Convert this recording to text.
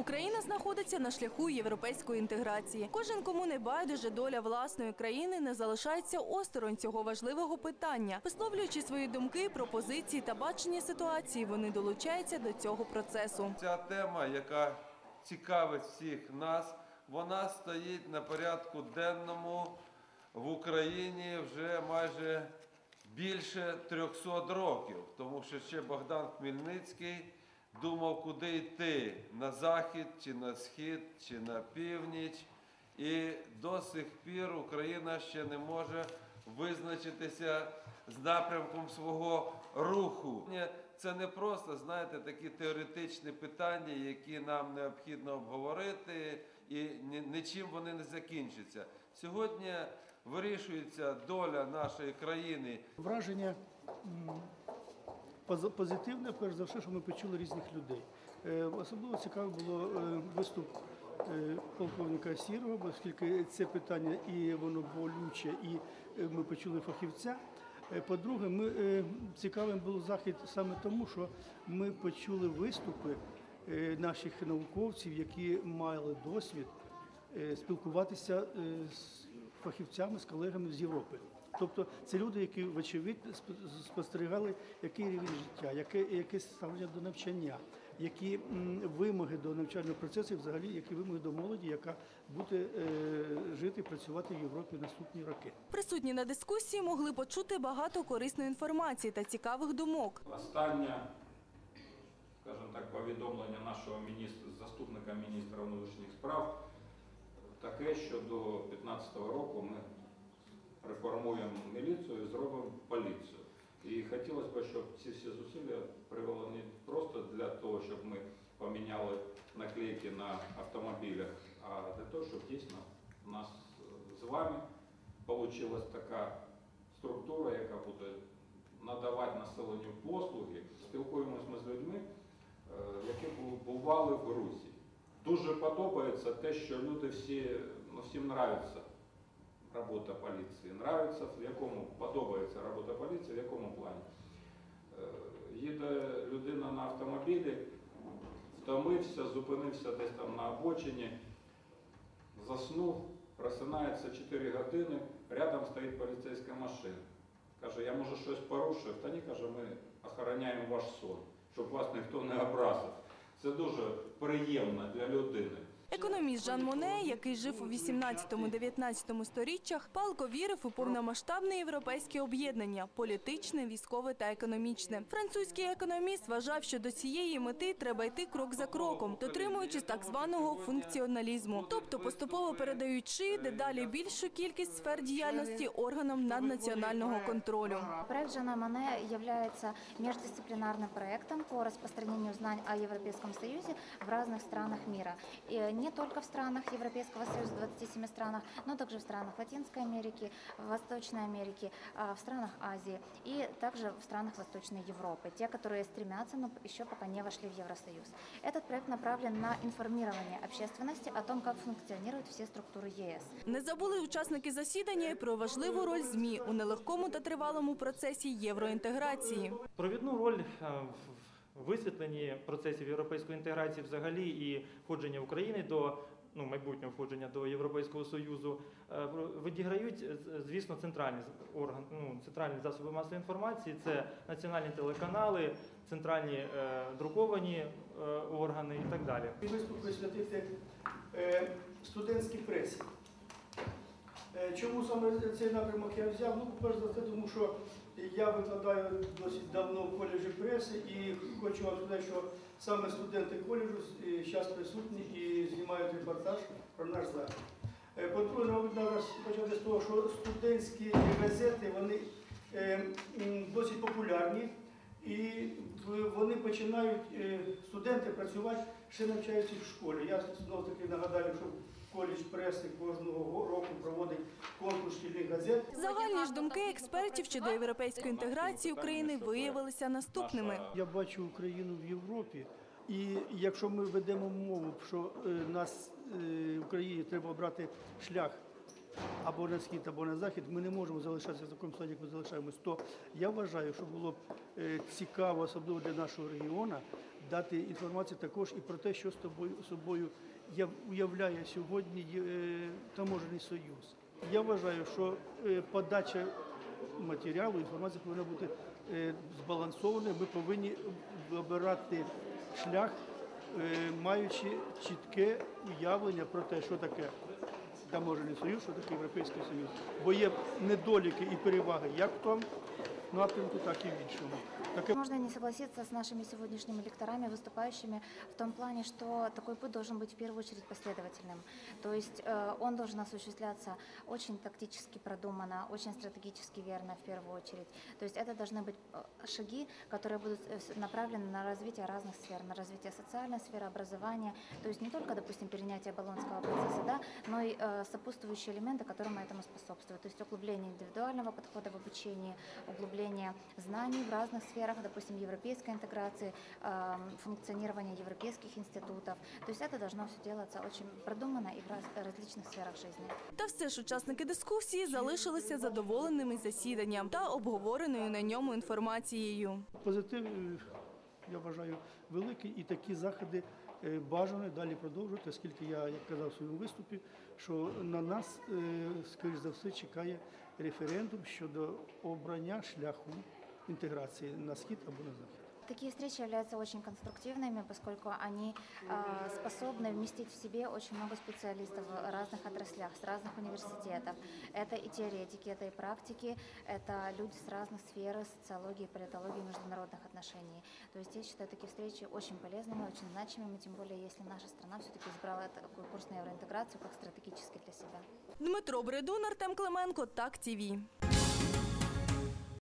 Україна знаходиться на шляху європейської інтеграції. Кожен, кому не байдуже доля власної країни, не залишається осторонь цього важливого питання. Висловлюючи свої думки, пропозиції та бачення ситуації, вони долучаються до цього процесу. Ця тема, яка цікавить всіх нас, вона стоїть на порядку денному в Україні вже майже більше 300 років, тому що ще Богдан Хмельницький думав, куди йти на захід, чи на схід, чи на північ. І до сих пір Україна ще не може визначитися з напрямком свого руху. Це не просто, знаєте, такі теоретичні питання, які нам необхідно обговорити, і нічим вони не закінчаться. Сьогодні вирішується доля нашої країни Враження позитивне, перш за все, що ми почули різних людей. Е, Особливо цікаво було е, виступ е, полковника Сірого, оскільки це питання і воно болюче, і ми почули фахівця. По-друге, ми цікавим був захід саме тому, що ми почули виступи наших науковців, які мали досвід спілкуватися з фахівцями, з колегами з Європи. Тобто це люди, які, вочевидь, спостерігали, який рівень життя, яке, яке ставлення до навчання, які м, вимоги до навчального процесу, і взагалі які вимоги до молоді, яка буде е, жити і працювати в Європі наступні роки. Присутні на дискусії могли почути багато корисної інформації та цікавих думок. Останнє, скажімо так, повідомлення нашого міністра, заступника міністра внутрішніх справ таке, що до 2015 року ми реформуємо міліцію і зробимо поліцію. І хотілося б, щоб ці всі зусилля привели не просто для того, щоб ми поміняли наклейки на автомобілях, а для того, щоб дійсно у нас е, з вами вийшла така структура, яка буде надавати населенню послуги. Спілкуємось ми з людьми, е, які бували в Грузії. Дуже подобається те, що люди всі, ну, всім нравиться робота поліції. Нравиться, в якому подобається робота поліції, в якому плані. Е, Їде людина на автомобілі, втомився, зупинився десь там на обочині, заснув, просинається 4 години, рядом стоїть поліцейська машина. Каже, я може щось порушив. Та ні, каже, ми охороняємо ваш сон, щоб вас ніхто не образив. Це дуже приємно для людини. Економіст Жан Моне, який жив у 18-19 сторіччях, палко вірив у повномасштабне європейське об'єднання – політичне, військове та економічне. Французький економіст вважав, що до цієї мети треба йти крок за кроком, дотримуючись так званого функціоналізму, тобто поступово передаючи дедалі більшу кількість сфер діяльності органам наднаціонального контролю. Проект Жана Мане является междисциплинарным проектом по распространению знаний о Европейском Союзе в разных странах мира И не только в странах Европейского Союза, 27 странах, но также в странах Латинской Америки, Восточной Америки, а, в странах Азии и также в странах Восточной Европы, те, которые стремятся, но еще пока не вошли в Евросоюз. Этот проект направлен на информирование общественности о том, как функционируют все структуры ЕС. Не забули учасники засідання і про важливу роль ЗМІ у нелегкому та тривалому процесі євроінтеграції. Провідну роль е, в висвітленні процесів європейської інтеграції взагалі і входження України до ну, майбутнього входження до Європейського Союзу е, відіграють, звісно, центральні з- орган, ну, центральні засоби масової інформації. Це національні телеканали, центральні е, друковані е, органи і так далі. Виступ присвятити е, студентській пресі. Е, Чому саме цей напрямок я взяв? Ну, все, тому що я викладаю досить давно в коледжі преси і хочу вам сказати, що саме студенти коледжу зараз присутні і знімають репортаж про наш захід. Е, По-друге, почати з того, що студентські газети вони е, досить популярні. І вони починають, е, студенти працювати, ще навчаються в школі. Я знову таки нагадаю, що коледж преси кожного року проводить конкурс шкільних газет. Загальні ж думки експертів щодо європейської інтеграції України виявилися наступними. Я бачу Україну в Європі, і якщо ми ведемо мову, що е, нас е, в Україні треба обрати шлях або на схід, або на захід, ми не можемо залишатися в такому стані, як ми залишаємось. То я вважаю, що було б е, цікаво, особливо для нашого регіону, дати інформацію також і про те, що з тобою собою уявляє сьогодні е, таможений союз. Я вважаю, що е, подача матеріалу, інформація повинна бути збалансованою. Ми повинні обирати шлях, маючи чітке уявлення про те, що таке таможений союз, що таке Європейський Союз. Бо є недоліки і переваги як в тому напрямку, так і в іншому. Таке Можно не согласиться с нашими сегодняшними лекторами, выступающими в том плане, что такой путь должен быть в первую очередь последовательным. То есть э, он должен осуществляться очень тактически продуманно, очень стратегически верно в первую очередь. То есть это должны быть э, шаги, которые будут э, направлены на развитие разных сфер, на развитие социальной сферы, образования. То есть не только, допустим, перенятие Болонского процесса, да, но и э, сопутствующие элементы, которые этому способствуют. То есть углубление индивидуального подхода в обучении, углубление знаний в разных сферах, допустим, европейской интеграции, эм, функционирования европейских институтов. То есть это должно все делаться очень продуманно и в раз- различных сферах жизни. Та все ж учасники дискусії залишилися задоволеними засіданням та обговореною на ньому інформацією. позитив, е, я вважаю, великий, і такі заходи е, бажано далі продовжувати, оскільки я, як казав у своєму виступі, що на нас, е, скоріш за все, чекає референдум щодо обрання шляху інтеграції на схід або на захід. Такие встречи являются очень конструктивными, поскольку они э, способны вместить в себе очень много специалистов в разных отраслях, с разных университетов. Это и теоретики, это и практики, это люди с разных сфер, социологии, политологии, международных отношений. То есть я считаю такие встречи очень полезными, очень значимыми, тем более если наша страна все-таки избрала такой курс на евроинтеграцию как стратегический для себя. Дмитро Бредун, Артем Клименко, Так ТІВІ.